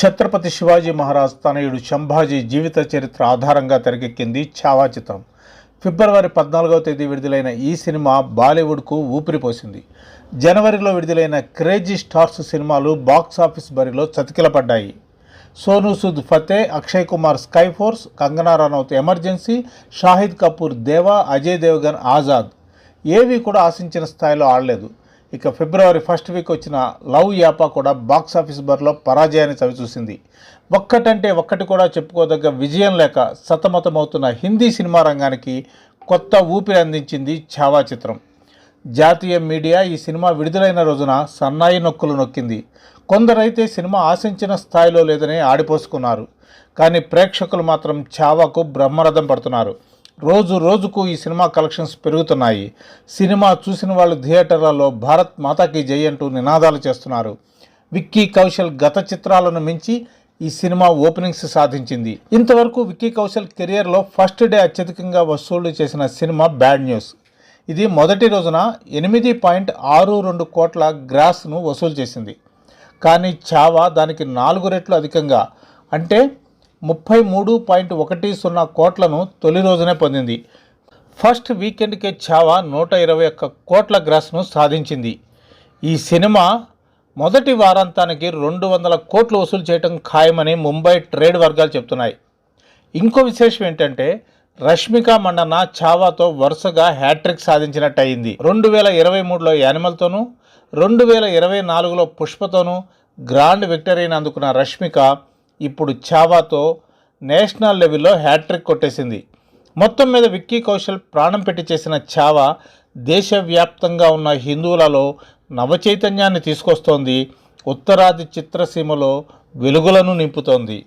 ఛత్రపతి శివాజీ మహారాజ్ తనయుడు శంభాజీ జీవిత చరిత్ర ఆధారంగా తెరకెక్కింది ఛావా చిత్రం ఫిబ్రవరి పద్నాలుగవ తేదీ విడుదలైన ఈ సినిమా బాలీవుడ్కు ఊపిరిపోసింది జనవరిలో విడుదలైన క్రేజీ స్టార్స్ సినిమాలు బాక్స్ ఆఫీస్ బరిలో చతికిలపడ్డాయి. Sonu Sood Fateh Akshay Kumar Sky Force Kangana Ranaut Emergency Shahid Kapoor Deva Ajay Devgan Azad. ఏవి కూడా ఆశించిన స్థాయిలో ఆడలేదు. ఇక ఫిబ్రవరి ఫస్ట్ వీక్ వచ్చిన లవ్ యాపా కూడా బాక్స్ ఆఫీస్ బర్లో పరాజయాన్ని చవిచూసింది ఒక్కటంటే ఒక్కటి కూడా చెప్పుకోదగ్గ విజయం లేక సతమతమవుతున్న హిందీ సినిమా రంగానికి కొత్త ఊపిరి అందించింది ఛావా చిత్రం. జాతీయ మీడియా ఈ సినిమా విడుదలైన రోజున సన్నాయి నొక్కులు నొక్కింది. కొందరైతే సినిమా ఆశించిన స్థాయిలో లేదని ఆడిపోసుకున్నారు. కానీ ప్రేక్షకులు మాత్రం ఛావాకు బ్రహ్మరథం పడుతున్నారు. రోజు రోజుకు ఈ సినిమా కలెక్షన్స్ పెరుగుతున్నాయి. సినిమా చూసిన వాళ్ళు థియేటర్లలో భారత్ మాతాకి జై అంటూ నినాదాలు చేస్తున్నారు. విక్కీ కౌశల్ గత చిత్రాలను మించి ఈ సినిమా ఓపెనింగ్స్ సాధించింది. ఇంతవరకు విక్కీ కౌశల్ కెరియర్లో ఫస్ట్ డే అత్యధికంగా వసూళ్ళు చేసిన సినిమా బ్యాడ్ న్యూస్. ఇది మొదటి రోజున ఎనిమిది పాయింట్ ఆరు రెండు కోట్ల గ్రాస్ను వసూలు చేసింది. కానీ చావా దానికి నాలుగు రెట్లు అధికంగా. అంటే ముప్పై మూడు పాయింట్ ఒకటి సున్నా కోట్లను తొలి రోజునే పొందింది. ఫస్ట్ వీకెండ్కే చావా నూట ఇరవై ఒక్క కోట్ల గ్రాస్ను సాధించింది. ఈ సినిమా మొదటి వారాంతానికి రెండు వందల కోట్లు వసూలు చేయడం ఖాయమని ముంబై ట్రేడ్ వర్గాలు చెప్తున్నాయి. ఇంకో విశేషం ఏంటంటే రష్మిక మండన చావాతో వరుసగా హ్యాట్రిక్ సాధించినట్టు అయింది రెండు వేల ఇరవై మూడులో యానిమల్తోనూ రెండు వేల ఇరవై నాలుగులో పుష్పతోనూ గ్రాండ్ విక్టరీని అందుకున్న రష్మిక ఇప్పుడు చావాతో నేషనల్ లెవెల్లో హ్యాట్రిక్ కొట్టేసింది. మొత్తం మీద విక్కీ కౌశల్ ప్రాణం పెట్టి చేసిన చావా దేశవ్యాప్తంగా ఉన్న హిందువులలో నవచైతన్యాన్ని తీసుకొస్తోంది. ఉత్తరాది చిత్రసీమలో వెలుగులను నింపుతోంది.